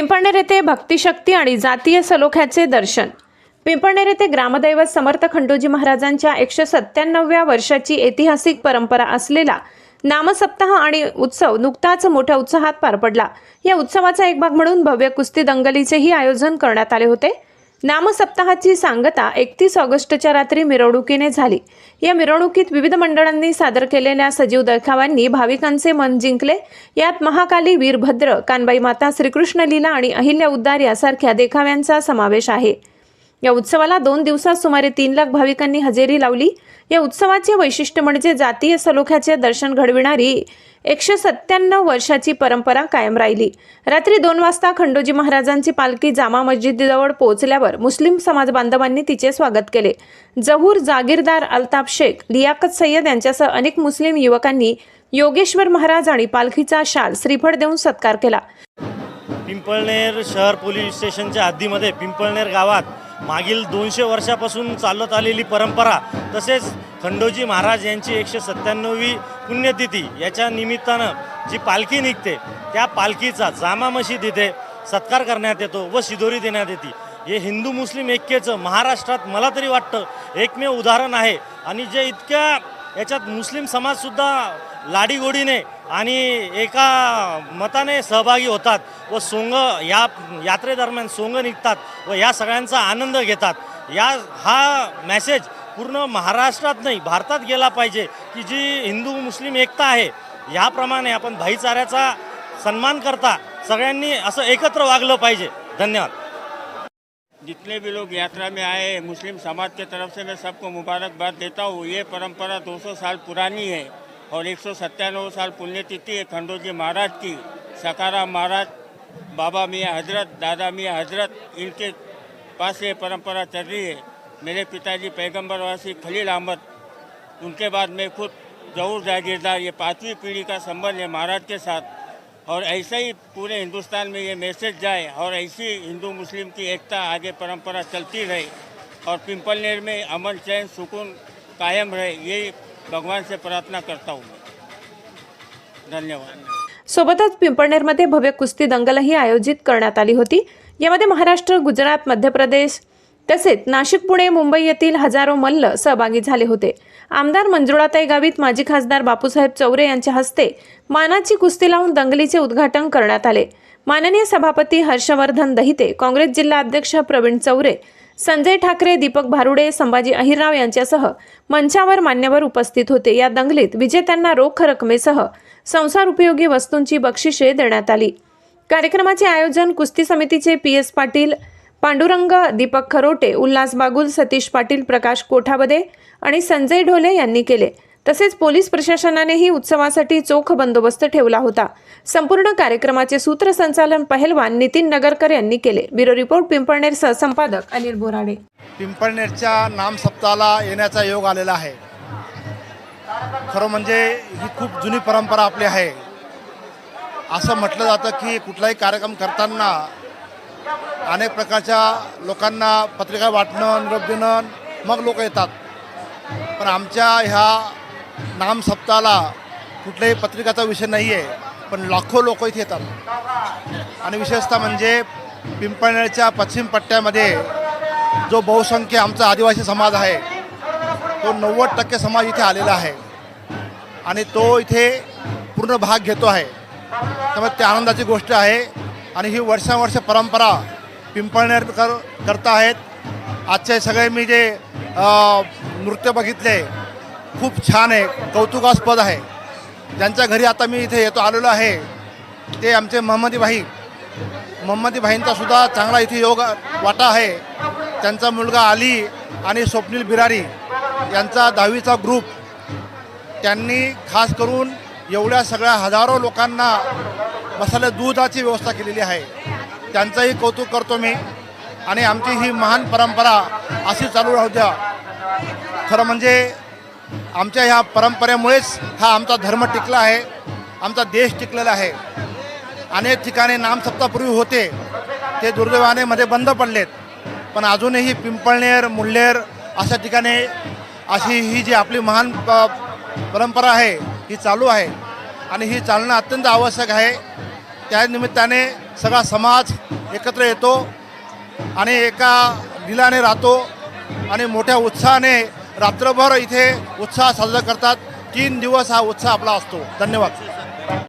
पिंपळनेर येथे भक्तिशक्ती आणि जातीय सलोख्याचे दर्शन. पिंपळनेर येथे ग्रामदैवत समर्थ खंडोजी महाराजांच्या एकशे सत्त्याण्णव्या वर्षाची ऐतिहासिक परंपरा असलेला नामसप्ताह आणि उत्सव नुकताच मोठ्या उत्साहात पार पडला. या उत्सवाचा एक भाग म्हणून भव्य कुस्ती दंगलीचेही आयोजन करण्यात आले होते. नामसप्ताहाची सांगता एकतीस ऑगस्टच्या रात्री मिरवणुकीने झाली. या मिरवणुकीत विविध मंडळांनी सादर केलेल्या सजीव देखाव्यांनी भाविकांचे मन जिंकले. यात महाकाली वीरभद्र कानबाई माता श्रीकृष्ण लीला आणि अहिल्या उद्दार यासारख्या देखाव्यांचा समावेश आहे. या उत्सवाला दोन दिवसात सुमारे तीन लाख भाविकांनी हजेरी लावली. या उत्सवाचे वैशिष्ट्य म्हणजे जातीय सलोख्याचे दर्शन घडविणारी एकशे सत्त्याण्णव वर्षाची परंपरा कायम राहिली. रात्री दोन वाजता खंडोजी महाराजांची पालखी जामा मस्जिदीजवळ पोहोचल्यावर मुस्लिम समाज बांधवांनी तिचे स्वागत केले. जहूर जागीरदार अल्ताफ शेख लियाकत सय्यद यांच्यासह अनेक मुस्लिम युवकांनी योगेश्वर महाराज आणि पालखीचा शाल श्रीफळ देऊन सत्कार केला. पिंपळनेर शहर पोलीस स्टेशनच्या हद्दीमध्ये पिंपळनेर गावात मागील दोनशे वर्षापासून चालत आलेली परंपरा तसेच खंडोजी महाराज यांची एकशे सत्त्याण्णववी पुण्यतिथी याच्या निमित्तानं जी पालखी निघते त्या पालखीचा जामा मशीद इथे सत्कार करण्यात येतो व शिदोरी देण्यात येते. हे हिंदू मुस्लिम ऐक्यचं महाराष्ट्रात मला तरी वाटतं एकमेव उदाहरण आहे. आणि जे इतक्या याच्यात मुस्लिम समाजसुद्धा लाडीगोडीने आणि एका मताने सहभागी होतात व सोंग या यात्रेदरम्यान सोंग निघतात व या सगळ्यांचा आनंद घेतात. या हा मॅसेज पूर्ण महाराष्ट्रात नाही भारतात गेला पाहिजे की जी हिंदू मुस्लिम एकता आहे याप्रमाणे आपण भाईचाऱ्याचा सन्मान करता सगळ्यांनी असं एकत्र वागलं पाहिजे. धन्यवाद. जितने भी लोग यात्रा में आए मुस्लिम समाज के तरफ से मैं सबको मुबारकबाद देता हूँ। ये परंपरा 200 साल पुरानी है। और एक सौ सत्तानवे साल पुण्यतिथि खंडोजी महाराज की सकारा महाराज, बाबा मियाँ हज़रत, दादा मियाँ हज़रत, इनके पास ये परंपरा चल रही है। मेरे पिताजी पैगंबरवासी खलील अहमद, उनके बाद मैं खुद जहूर जागीरदार, ये पांचवी पीढ़ी का संबंध है महाराज के साथ। और ऐसे ही पूरे हिंदुस्तान में ये मैसेज जाए और ऐसी हिंदू मुस्लिम की एकता आगे परंपरा चलती रहे और पिंपलनेर में अमन चैन सुकून कायम रहे, ये भगवान से प्रार्थना करता हूँ। धन्यवाद। सोबतच पिंपळनेरमध्ये भव्य कुस्ती दंगलही आयोजित करण्यात आली होती. यामध्ये महाराष्ट्र गुजरात मध्य प्रदेश तसेच नाशिक पुणे मुंबई येथील हजारो मल्ल सहभागी झाले होते. आमदार मंजुळाताई गावित माजी खासदार बापूसाहेब चौरे यांच्या हस्ते मानाची कुस्ती लावून दंगलीचे उद्घाटन करण्यात आले. माननीय सभापती हर्षवर्धन दहिते काँग्रेस जिल्हा अध्यक्ष प्रवीण चौरे संजय ठाकरे दीपक भारुडे संभाजी अहिरराव यांच्यासह मंचावर मान्यवर उपस्थित होते. या दंगलीत विजेत्यांना रोख रकमेसह संसार उपयोगी वस्तूंची बक्षिसे देण्यात आली. कार्यक्रमाचे आयोजन कुस्ती समितीचे पी एस पाटील पांडुरंग दीपक खरोटे उल्हास बागुल सतीश पाटील प्रकाश कोठाबदे आणि संजय ढोले यांनी केले. तसेच पोलीस प्रशासनानेही उत्सवासाठी चोख बंदोबस्त ठेवला होता. संपूर्ण कार्यक्रमाचे सूत्रसंचालन पहलवान नितीन नगरकर यांनी केले. ब्युरो रिपोर्ट पिंपळनेर सहसंपादक अनिल बोराडे. पिंपळनेरच्या नाम सप्ताहाला येण्याचा योग आलेला आहे. खरं म्हणजे ही खूप जुनी परंपरा आपली आहे. असं म्हटलं जातं की कुठलाही कार्यक्रम करताना अनेक प्रकारच्या लोकांना पत्रिका वाटणं निरोप देणं मग लोक येतात. पण आमच्या ह्या नाम सप्ताहाला कुठल्याही पत्रिकाचा विषय नाही आहे पण लाखो लोक इथे येतात. आणि विशेषतः म्हणजे पिंपळनेरच्या पश्चिम पट्ट्यामध्ये जो बहुसंख्य आमचा आदिवासी समाज आहे तो नव्वद टक्के समाज इथे आलेला आहे. आणि तो इथे पूर्ण भाग घेतो आहे. त्यामुळे ते आनंदाची गोष्ट आहे. आणि ही वर्षावर्ष परंपरा पिंपळनेरकर करता आहेत. आजचे सगळे मी जे नृत्य बघितले खूप छान आहे कौतुकास्पद आहे. ज्यांच्या घरी आता मी इथे येतो आलेलो आहे ते आमचे महम्मदी भाई. महम्मदी भाईंचा सुद्धा चांगला इथे योग वाटा आहे. त्यांचा मुलगा अली आणि स्वप्नील बिरारी यांचा दहावीचा ग्रुप त्यांनी खास करून एवढ्या सगळ्या हजारो लोकांना मसाले दुधाची व्यवस्था केलेली आहे. त्यांचंही कौतुक करतो मी. आणि आमची ही महान परंपरा अशी चालू राहू द्या. खरं म्हणजे आमच्या ह्या परंपरेमुळेच हा आमचा धर्म टिकला आहे आमचा देश टिकलेला आहे. अनेक ठिकाणी नामसप्तापूर्वी होते ते दुर्दैवाने मध्ये बंद पडलेत. पण अजूनही पिंपळनेर मुल्हेर अशा ठिकाणी अशी ही जी आपली महान प परंपरा आहे ही चालू आहे. आणि ही चालणं अत्यंत आवश्यक आहे. त्या निमित्ताने सगळा समाज एकत्र येतो आणि एका दिलाने राहतो आणि मोठ्या उत्साहाने रात्रभर इथे उत्साह साजरा करतात. तीन दिवस हा उत्साह आपला असतो. धन्यवाद.